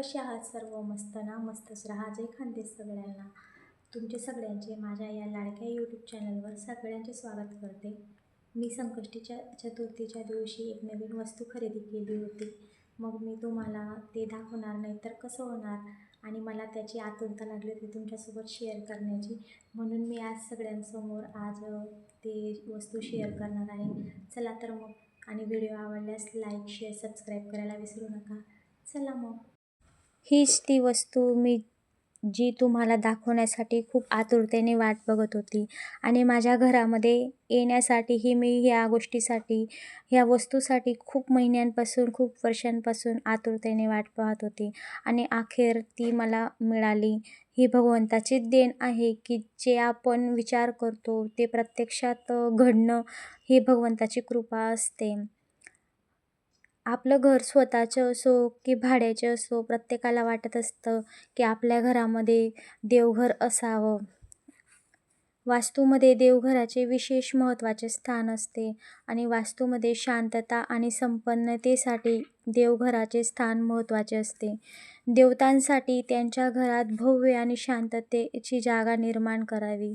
कसे आहात सर्व? मस्त ना? मस्तच राहा. जय खानदेश सगळ्यांना. तुमचे सगळ्यांचे माझ्या या लाडक्या यूट्यूब चॅनलवर सगळ्यांचे स्वागत करते. मी संकष्टीच्या चतुर्थीच्या दिवशी एक नवीन वस्तू खरेदी केली होती. मग मी तुम्हाला ते दाखवणार नाही तर कसं होणार आणि मला त्याची आतुरता लागली होती तुमच्यासोबत शेअर करण्याची. म्हणून मी आज सगळ्यांसमोर आज ते वस्तू शेअर करणार आहे. चला तर मग. आणि व्हिडिओ आवडल्यास लाईक शेअर सबस्क्राईब करायला विसरू नका. चला मग. हीच ती वस्तू मी जी तुम्हाला दाखवण्यासाठी खूप आतुरतेने वाट बघत होती. आणि माझ्या घरामध्ये येण्यासाठीही मी ह्या गोष्टीसाठी ह्या वस्तूसाठी खूप महिन्यांपासून खूप वर्षांपासून आतुरतेने वाट पाहत होती. आणि अखेर ती मला मिळाली. ही भगवंताची देण आहे की जे आपण विचार करतो ते प्रत्यक्षात घडणं ही भगवंताची कृपा असते. आपलं घर स्वतःचं असो की भाड्याचे असो प्रत्येकाला वाटत असतं की आपल्या घरामध्ये देवघर असावं. वास्तूमध्ये देवघराचे विशेष महत्त्वाचे स्थान असते आणि वास्तूमध्ये शांतता आणि संपन्नतेसाठी देवघराचे स्थान महत्त्वाचे असते. देवतांसाठी त्यांच्या घरात भव्य आणि शांततेची जागा निर्माण करावी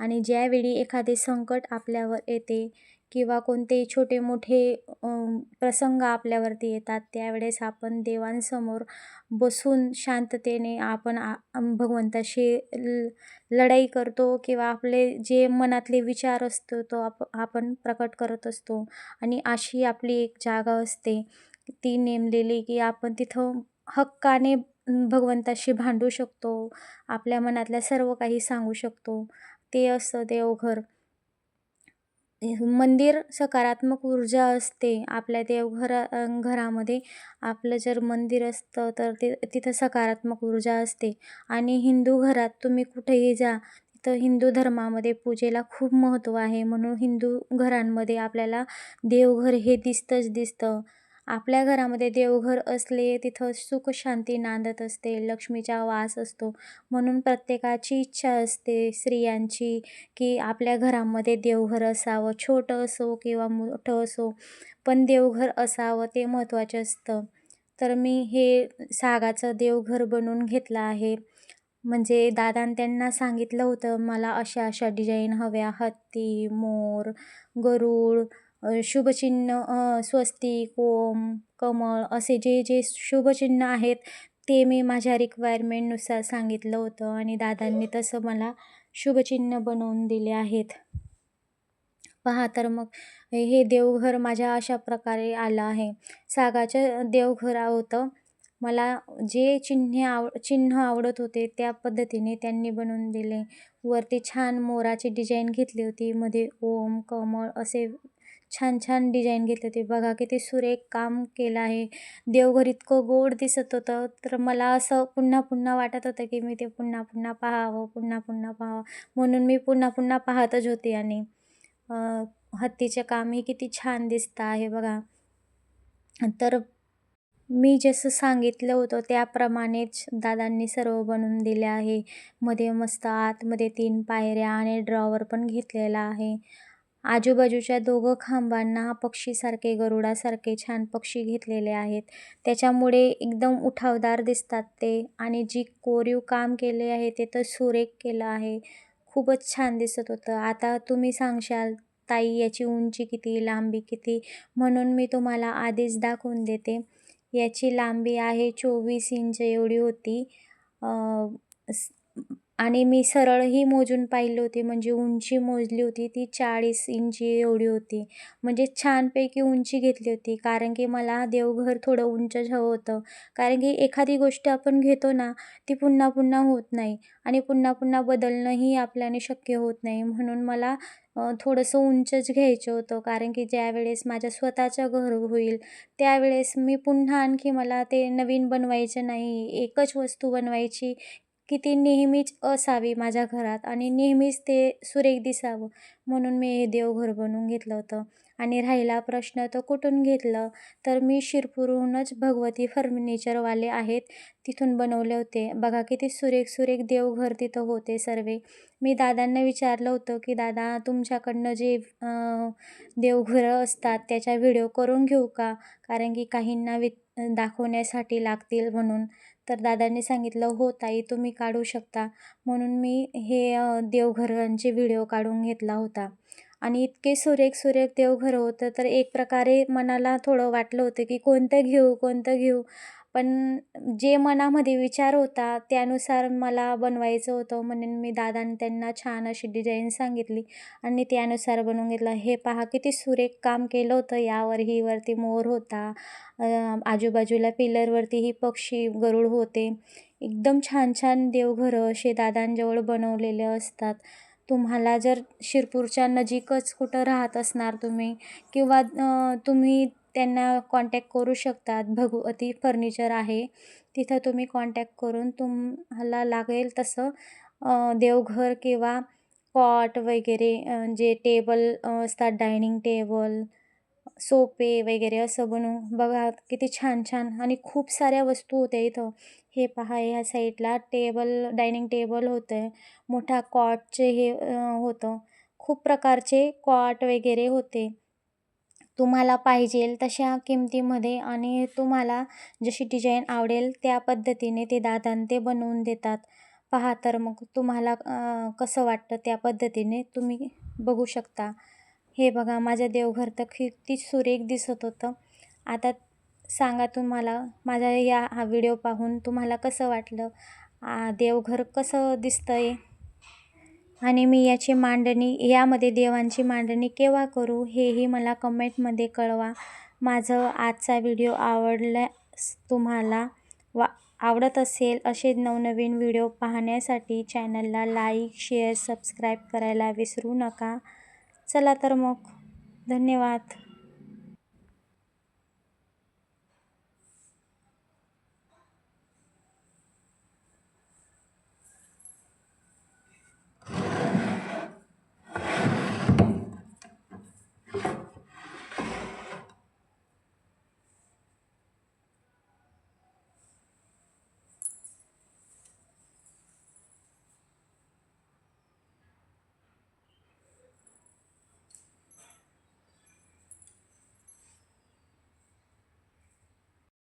आणि ज्यावेळी एखादे संकट आपल्यावर येते किंवा कोणतेही छोटे मोठे प्रसंग आपल्यावरती येतात त्यावेळेस आपण देवांसमोर बसून शांततेने आपण आ भगवंताशी ल लढाई करतो किंवा आपले जे मनातले विचार असतो तो आप आपण प्रकट करत असतो. आणि अशी आपली एक जागा असते. ती नेमलेली की आपण तिथं हक्काने भगवंताशी भांडू शकतो. आपल्या मनातल्या सर्व काही सांगू शकतो. ते असतं देवघर. मंदिर सकारात्मक ऊर्जा असते. आपल्या देवघरा घरामध्ये आपलं जर मंदिर असतं तर ते तिथं सकारात्मक ऊर्जा असते. आणि हिंदू घरात तुम्ही कुठेही जा तिथं हिंदू धर्मामध्ये पूजेला खूप महत्त्व आहे. म्हणून हिंदू घरांमध्ये आपल्याला देवघर हे दिसतंच दिसतं. आपल्या घरामध्ये देवघर असले तिथं सुखशांती नांदत असते लक्ष्मीचा वास असतो. म्हणून प्रत्येकाची इच्छा असते स्त्रियांची की आपल्या घरामध्ये देवघर असावं छोटं असो किंवा मोठं असो पण देवघर असावं ते महत्त्वाचं असतं. तर मी हे सागाचं देवघर बनवून घेतलं आहे. म्हणजे दादान त्यांना सांगितलं होतं मला अशा अशा डिझाईन हव्या हत्ती मोर गरुड शुभचिन्ह स्वस्तिक ओम कमळ असे जे जे शुभचिन्ह आहेत ते मी माझ्या रिक्वायरमेंटनुसार सांगितलं होतं आणि दादांनी तसं मला शुभचिन्ह बनवून दिले आहेत. पहा तर मग हे देवघर माझ्या अशा प्रकारे आलं आहे. सागाचं देवघर होतं. मला जे चिन्हे आव चिन्ह आवडत होते त्या पद्धतीने त्यांनी बनवून दिले. वरती छान मोराची डिझाईन घेतली होती. मध्ये ओम कमळ असे छान छान डिझाईन घेतले होते बघा किती सुरेख काम केलं आहे. देवघर इतकं गोड दिसत होतं. तर मला असं पुन्हा पुन्हा वाटत होतं की मी ते पुन्हा पुन्हा पाहावं पुन्हा पुन्हा पाहावं. म्हणून मी पुन्हा पुन्हा पाहतच होते आणि हत्तीचे कामही किती छान दिसतं आहे बघा. तर मी जसं सांगितलं होतं त्याप्रमाणेच दादांनी सर्व बनवून दिले आहे. मध्ये मस्त आतमध्ये तीन पायऱ्या आणि ड्रॉवर पण घेतलेला आहे. आजूबाजूच्या दोघं खांबांना पक्षीसारखे गरुडासारखे छान पक्षी घेतलेले आहेत. त्याच्यामुळे एकदम उठावदार दिसतात ते आणि जी कोरीव काम केले आहे ते तर सुरेख केलं आहे. खूपच छान दिसत होतं. आता तुम्ही सांगशाल ताई याची उंची किती लांबी किती? म्हणून मी तुम्हाला आधीच दाखवून देते. याची लांबी आहे चोवीस इंच एवढी होती. आणि मी सरळही मोजून पाहिली होती. म्हणजे उंची मोजली होती ती चाळीस इंची एवढी होती. म्हणजे छानपैकी उंची घेतली होती. कारण की मला देवघर थोडं उंचच हवं होतं. कारण की एखादी गोष्ट आपण घेतो ना ती पुन्हा पुन्हा होत नाही. आणि पुन्हा पुन्हा बदलणंही आपल्याने शक्य होत नाही. म्हणून मला थोडंसं उंचच घ्यायचं होतं. कारण की ज्यावेळेस माझ्या स्वतःचं घर होईल त्यावेळेस मी पुन्हा आणखी मला ते नवीन बनवायचं नाही. एकच वस्तू बनवायची की ती नेहमीच असावी माझ्या घरात आणि नेहमीच ते सुरेख दिसावं म्हणून मी हे देवघर बनवून घेतलं होतं. आणि राहिला प्रश्न तर कुठून घेतलं? तर मी शिरपूरहूनच भगवती फर्निचरवाले आहेत तिथून बनवले होते. बघा किती सुरेख सुरेख देवघर तिथं होते सर्व. मी दादांना विचारलं होतं की दादा तुमच्याकडनं जे देवघरं असतात त्याच्या व्हिडिओ करून घेऊ का? कारण की काहींना वि दाखवण्यासाठी लागतील म्हणून. तर दादांनी सांगितलं हो ताई तुम्ही काढू शकता. म्हणून मी हे देवघरांचे व्हिडिओ काढून घेतला होता. आणि इतके सुरेख सुरेख देवघर होतं तर एक प्रकारे मनाला थोडं वाटलं होतं की कोणतं घेऊ कोणतं घेऊ. पण जे मनामध्ये विचार होता त्यानुसार मला बनवायचं होतं म्हणून मी दादांनी त्यांना छान अशी डिझाईन सांगितली आणि त्यानुसार बनवून घेतलं. हे पहा किती सुरेख काम केलं होतं. यावरही वरती मोर होता. आजूबाजूला पिलरवरतीही पक्षी गरुड होते. एकदम छान छान देवघरं असे दादांजवळ बनवलेले असतात. तुम्हाला जर शिरपूरच्या नजीकच कुठं राहत असणार तुम्ही किंवा तुम्ही त्यांना कॉन्टॅक्ट करू शकतात. भगवती फर्निचर आहे. तिथं तुम्ही कॉन्टॅक्ट करून तुम्हाला लागेल तसं देवघर किंवा कॉट वगैरे जे टेबल असतात डायनिंग टेबल सोपे वगैरे असं बनवून. बघा किती छान छान आणि खूप साऱ्या वस्तू होत्या इथं. हे पहा ह्या साईडला टेबल डायनिंग टेबल होतं. मोठा कॉटचे हे होतं. खूप प्रकारचे कॉट वगैरे होते. तुम्हाला पाहिजेल तशा किमतीमध्ये आणि तुम्हाला जशी डिझाईन आवडेल त्या पद्धतीने ते दादान ते बनवून देतात. पहा तर मग तुम्हाला कसं वाटतं त्या पद्धतीने तुम्ही बघू शकता. हे बघा माझं देवघर तर किती सुरेख दिसत होतं. आता सांगा तुम्हाला माझा या हा व्हिडिओ पाहून तुम्हाला कसं वाटलं? देवघर कसं दिसतं आहे आणि मी याची मांडणी यामध्ये देवांची मांडणी केव्हा करू हेही मला कमेंटमध्ये कळवा. माझं आजचा व्हिडिओ आवडल्यास तुम्हाला वा आवडत असेल असे नवनवीन व्हिडिओ पाहण्यासाठी चॅनलला लाईक शेअर सबस्क्राईब करायला विसरू नका. चला तर मग. धन्यवाद.